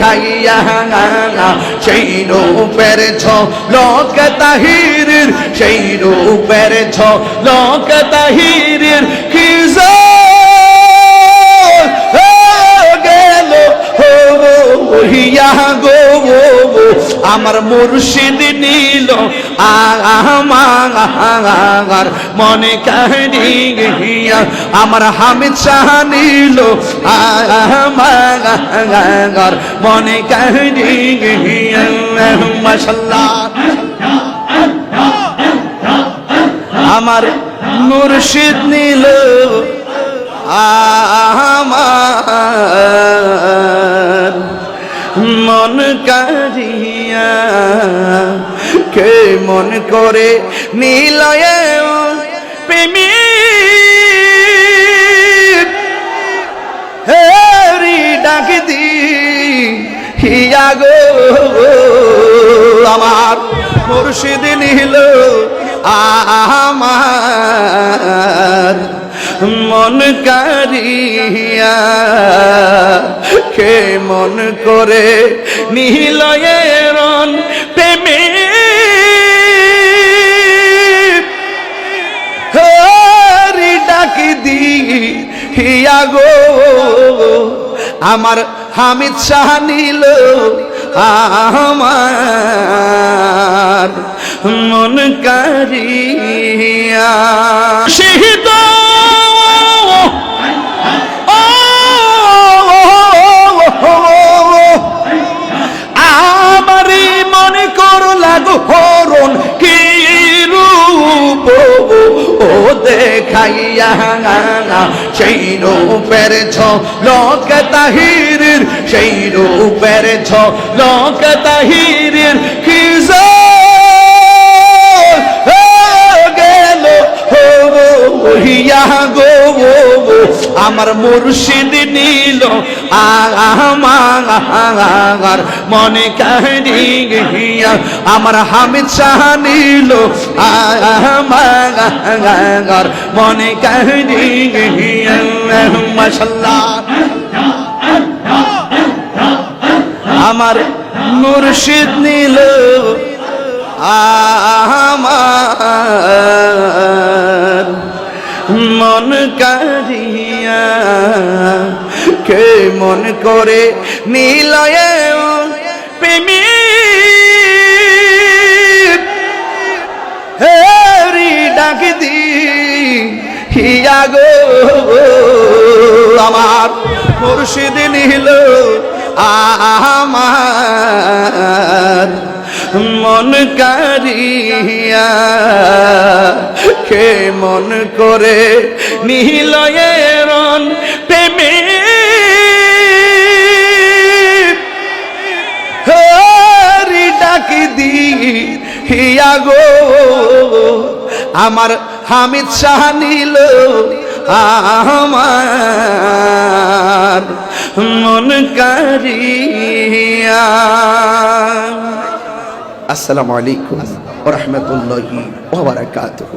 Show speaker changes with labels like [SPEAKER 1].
[SPEAKER 1] দেখাইয়া সেই রূপের ছ লোক তাহিরের, সেই রূপের ছ লোক তাহিরের কি গেল হইয়া গো। আমার মুর্শিদ নীল, আমার মনে কাহিয়া আমার হামিদ শাহ নীল, আমার মনে কাহিয়া মাসাল্লাহ আমার মুর্শিদ নীল, আমার মন কে মন করে নীলয়ে প্রেমী হেরি ডাক দি, হিয়া গো, আমার মুর্শিদ নীল আমার মন কারিয়া। কে মন করে নীলয়েরন হিয়া গো আমার হামিদ শাহ নিল আমার মন কারিয়া। দেখাইয়া সেই রূপের ছ লোক তাহিরের সেই রূপের ছ লোক তাহির কি আমার মুর্শিদ নীল আমার মনে কাহিয়া আমার হামিদ শাহ নীল আমার মনে কাহিয়া মাসাল্লাহ আমার মুর্শিদ নীল আমার মন কে মন করে নীলয়ে প্রেমী হেরি ডাক দি, হিয়া গো। আমার মুর্শিদ নীল আমার মন কারিয়া। কে মন করে নীলয়েরন হিয়া গো, আমার হামিদ শাহ নীল আমার মন কারিয়া। আসসালামু আলাইকুম ওয়া রাহমাতুল্লাহি ওয়া বারাকাতুহু।